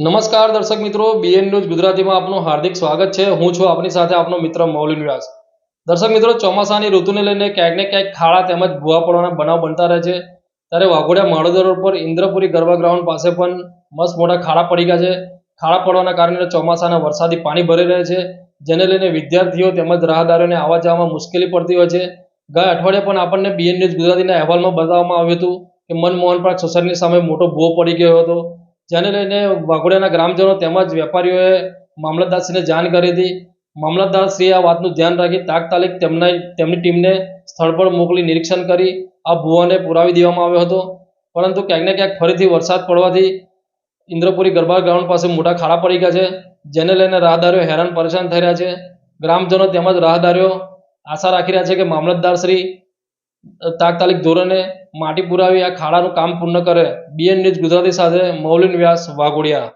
નમસ્કાર દર્શક મિત્રો બીએન ન્યૂઝ ગુજરાતીમાં આપનું હાર્દિક સ્વાગત છે. હું છું આપની સાથે આપનો મિત્ર મૌલિન વ્યાસ દર્શક મિત્રો, ચોમાસાની ઋતુને લઈને ક્યાંક ને ક્યાંક ખાડા તેમજ ભૂવા પડવાના બનાવ બનતા રહે છે. ત્યારે વાઘોડિયા માળોદર પર ઇન્દ્રપુરી ગરબા ગ્રાઉન્ડ પાસે પણ મસ્ત મોટા ખાડા પડી ગયા છે. ખાડા પડવાના કારણે ચોમાસાના વરસાદી પાણી ભરી રહે છે, જેને લઈને વિદ્યાર્થીઓ તેમજ રાહદારીઓને આવવા જવામાં મુશ્કેલી પડતી હોય છે. ગયા અઠવાડિયે પણ આપણને બીએન ન્યૂઝ ગુજરાતીના અહેવાલમાં બતાવવામાં આવ્યું હતું કે મનમોહન પાર્ક સોસાયટીની સામે મોટો ભૂવો પડી ગયો હતો. જેને લઈને વાઘોડિયાના ગ્રામજનો તેમજ વેપારીઓએ મામલતદારશ્રીને જાણ કરી હતી. મામલતદારશ્રીએ આ વાતનું ધ્યાન રાખી તાત્કાલિક તેમના તેમની ટીમને સ્થળ પર મોકલી નિરીક્ષણ કરી આ ભૂવાને પુરાવી દેવામાં આવ્યો હતો. પરંતુ ક્યાંક ને ક્યાંક ફરીથી વરસાદ પડવાથી ઇન્દ્રપુરી ગરબા ગ્રાઉન્ડ પાસે મોટા ખાડા પડી ગયા છે, જેને લઈને રાહદારીઓ હેરાન પરેશાન થઈ રહ્યા છે. ગ્રામજનો તેમજ રાહદારીઓ આશા રાખી રહ્યા છે કે મામલતદારશ્રી તાત્કાલિક ધોરણે માટી પુરાવી આ ખાડાનું કામ પૂર્ણ કરે. બીએન ન્યૂઝ ગુજરાતી સાથે મૌલિન વ્યાસ વાઘોડિયા.